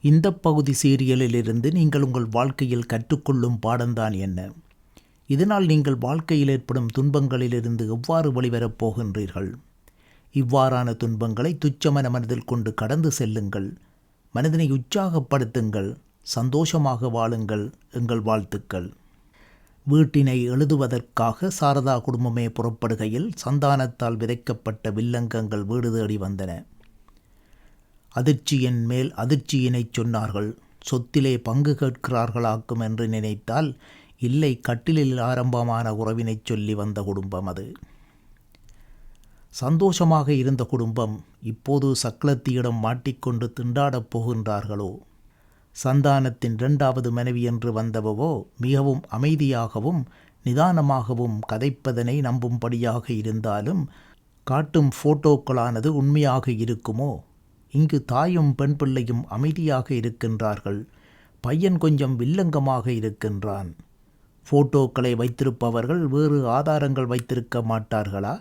இந்த பகுதி சீரியலிலிருந்து நீங்கள் உங்கள் வாழ்க்கையில் கற்றுக்கொள்ளும் பாடம்தான் என்ன? இதனால் நீங்கள் வாழ்க்கையில் ஏற்படும் துன்பங்களிலிருந்து எவ்வாறு வெளிவரப் போகின்றீர்கள்? இவ்வாறான துன்பங்களை துச்சமன மனதில் கொண்டு கடந்து செல்லுங்கள். மனதினை உற்சாகப்படுத்துங்கள். சந்தோஷமாக வாழுங்கள் எங்கள் வாழ்த்துக்கள். வீட்டினை எழுதுவதற்காக சாரதா குடும்பமே புறப்படுகையில் சந்தானத்தால் விதைக்கப்பட்ட வில்லங்கங்கள் வீடு தேடி வந்தன. அதிர்ச்சியின் மேல் அதிர்ச்சியினைச் சொன்னார்கள். சொத்திலே பங்கு கேட்கிறார்களாக்கும் என்று நினைத்தால் இல்லை கட்டிலில் ஆரம்பமான உறவினைச் சொல்லி வந்த குடும்பம் அது. சந்தோஷமாக இருந்த குடும்பம் இப்போது சக்லத்தியிடம் மாட்டிக்கொண்டு திண்டாடப் போகின்றார்களோ? சந்தானத்தின் இரண்டாவது மனைவி என்று வந்தவவோ மிகவும் அமைதியாகவும் நிதானமாகவும் கதைப்பதனை நம்பும்படியாக இருந்தாலும் காட்டும் ஃபோட்டோக்களானது உண்மையாக இருக்குமோ? இங்கு தாயும் பெண் பிள்ளையும் அமைதியாக இருக்கின்றார்கள். பையன் கொஞ்சம் வில்லங்கமாக இருக்கின்றான். போட்டோக்களை வைத்திருப்பவர்கள் வேறு ஆதாரங்கள் வைத்திருக்க மாட்டார்களா?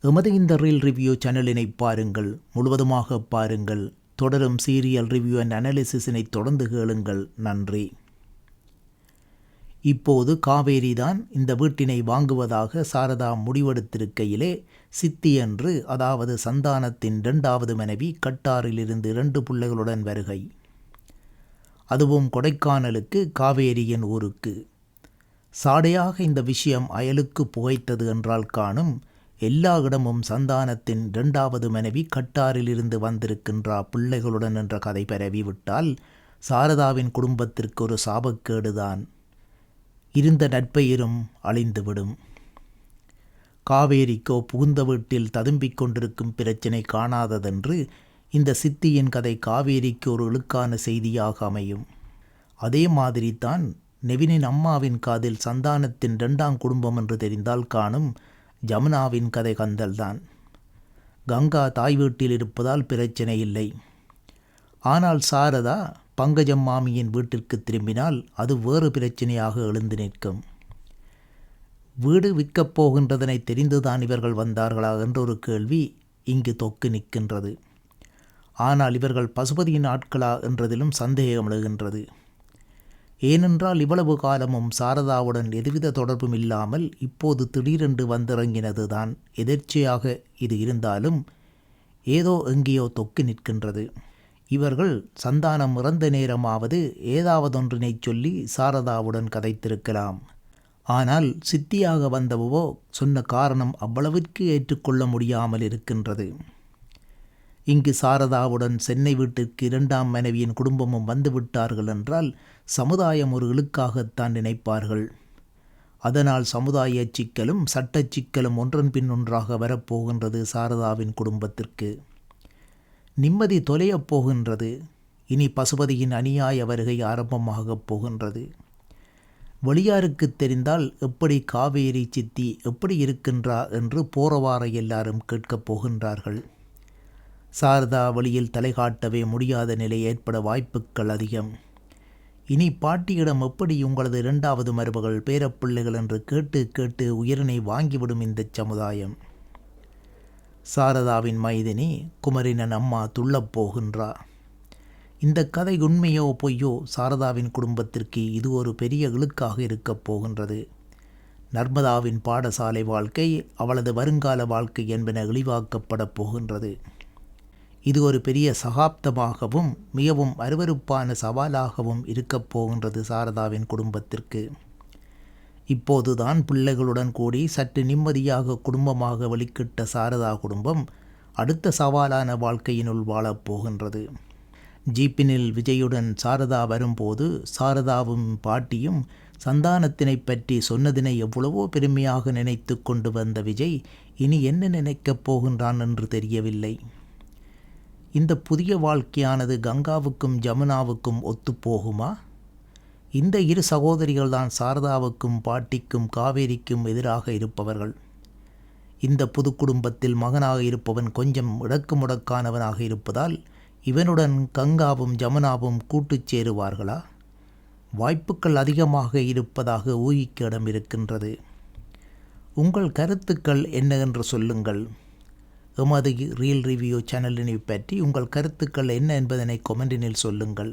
எமது இந்த ரீல் ரிவ்யூ சேனலினை பாருங்கள் முழுவதுமாக பாருங்கள். தொடரும் சீரியல் ரிவ்யூ அண்ட் அனாலிசிஸினை தொடர்ந்து கேளுங்கள். நன்றி. இப்போது காவேரி தான் இந்த வீட்டினை வாங்குவதாக சாரதா முடிவெடுத்திருக்கையிலே சித்தியன்று அதாவது சந்தானத்தின் இரண்டாவது மனைவி கட்டாரிலிருந்து இரண்டு பிள்ளைகளுடன் வருகை. அதுவும் கொடைக்கானலுக்கு காவேரியின் ஊருக்கு. சாடையாக இந்த விஷயம் அயலுக்கு புகைத்தது என்றால் காணும் எல்லா இடமும் சந்தானத்தின் இரண்டாவது மனைவி கட்டாரிலிருந்து வந்திருக்கின்றா பிள்ளைகளுடன் என்ற கதை பரவிவிட்டால் சாரதாவின் குடும்பத்திற்கு ஒரு சாபக்கேடுதான். இருந்த நட்பெயரும் அழிந்துவிடும். காவேரிக்கோ புகுந்த வீட்டில் ததும்பிக் கொண்டிருக்கும் பிரச்சினை காணாததென்று இந்த சித்தியின் கதை காவேரிக்கு ஒரு இழுக்கான செய்தியாக அமையும். அதே மாதிரி தான் நெவினின் அம்மாவின் காதில் சந்தானத்தின் இரண்டாம் குடும்பம் என்று தெரிந்தால் காணும் ஜமுனாவின் கதை கந்தல்தான். கங்கா தாய் வீட்டில் இருப்பதால் பிரச்சனை இல்லை. ஆனால் சாரதா பங்கஜம் மாமியின் வீட்டிற்கு திரும்பினால் அது வேறு பிரச்சனையாக எழுந்து நிற்கும். வீடு விற்கப் போகின்றதனை தெரிந்துதான் இவர்கள் வந்தார்களா என்ற ஒரு கேள்வி இங்கு தொக்கு நிற்கின்றது. ஆனால் இவர்கள் பசுபதியின் ஆட்களா என்றதிலும் சந்தேகம் எழுகின்றது. ஏனென்றால் இவ்வளவு காலமும் சாரதாவுடன் எதுவித தொடர்பும் இல்லாமல் இப்போது திடீரென்று வந்திறங்கினது தான் எதிர்ச்சியாக இது இருந்தாலும் ஏதோ எங்கேயோ தொக்கு நிற்கின்றது. இவர்கள் சந்தானம் இறந்த நேரமாவது ஏதாவதொன்றினை சொல்லி சாரதாவுடன் கதைத்திருக்கலாம். ஆனால் சித்தியாக வந்தவோ சொன்ன காரணம் அவ்வளவிற்கு ஏற்றுக்கொள்ள முடியாமல் இருக்கின்றது. இங்கு சாரதாவுடன் சென்னை வீட்டிற்கு இரண்டாம் மனைவியின் குடும்பமும் வந்துவிட்டார்கள் என்றால் சமுதாயம் ஒரு இழுக்காகத்தான் நினைப்பார்கள். அதனால் சமுதாய சிக்கலும் சட்ட சிக்கலும் ஒன்றன் பின் ஒன்றாக வரப்போகின்றது சாரதாவின் குடும்பத்திற்கு. நிம்மதி தொலையப் போகின்றது. இனி பசுபதியின் அநியாய வருகை ஆரம்பமாகப் போகின்றது. வெளியாருக்கு தெரிந்தால் எப்படி காவேரி சித்தி எப்படி இருக்கின்றா என்று போறவார எல்லாரும் கேட்கப் போகின்றார்கள். சாரதா வழியில் தலை காட்டவே முடியாத நிலை ஏற்பட வாய்ப்புகள் அதிகம். இனி பாட்டியிடம் எப்படி உங்களது இரண்டாவது மருமகள் பேரப்பிள்ளைகள் என்று கேட்டு கேட்டு உயிரினை வாங்கிவிடும் இந்த சமுதாயம்? சாரதாவின் மைதினி குமரினன் அம்மா துள்ளப் போகின்றா. இந்த கதை உண்மையோ பொய்யோ சாரதாவின் குடும்பத்திற்கு இது ஒரு பெரிய இழுக்காக இருக்கப் போகின்றது. நர்மதாவின் பாடசாலை வாழ்க்கை அவளது வருங்கால வாழ்க்கை என்பன இழிவாக்கப்படப் போகின்றது. இது ஒரு பெரிய சகாப்தமாகவும் மிகவும் அருவருப்பான சவாலாகவும் இருக்கப் போகின்றது சாரதாவின் குடும்பத்திற்கு. இப்போதுதான் பிள்ளைகளுடன் கூடி சற்று நிம்மதியாக குடும்பமாக வெளிக்கிட்ட சாரதா குடும்பம் அடுத்த சவாலான வாழ்க்கையினுள் வாழப் போகின்றது. ஜீப்பினில் விஜயுடன் சாரதா வரும்போது சாரதாவும் பாட்டியும் சந்தானத்தினை பற்றி சொன்னதினை எவ்வளவோ பெருமையாக நினைத்து கொண்டு வந்த விஜய் இனி என்ன நினைக்கப் போகின்றான் என்று தெரியவில்லை. இந்த புதிய வாழ்க்கையானது கங்காவுக்கும் ஜமுனாவுக்கும் ஒத்துப்போகுமா இந்த இரு சகோதரிகள்தான் சாரதாவுக்கும் பாட்டிக்கும் காவேரிக்கும் எதிராக இருப்பவர்கள். இந்த புது குடும்பத்தில் மகனாக இருப்பவன் கொஞ்சம் முடக்கு முடக்கானவனாக இருப்பதால் இவனுடன் கங்காவும் ஜமுனாவும் கூட்டுச் சேருவார்களா? வாய்ப்புகள் அதிகமாக இருப்பதாக ஊகிக்க இடம் இருக்கின்றது. உங்கள் கருத்துக்கள் என்ன என்று சொல்லுங்கள். எமது ரீல் ரிவ்யூ சேனலினை பற்றி உங்கள் கருத்துக்கள் என்ன என்பதனை கொமெண்டினில் சொல்லுங்கள்.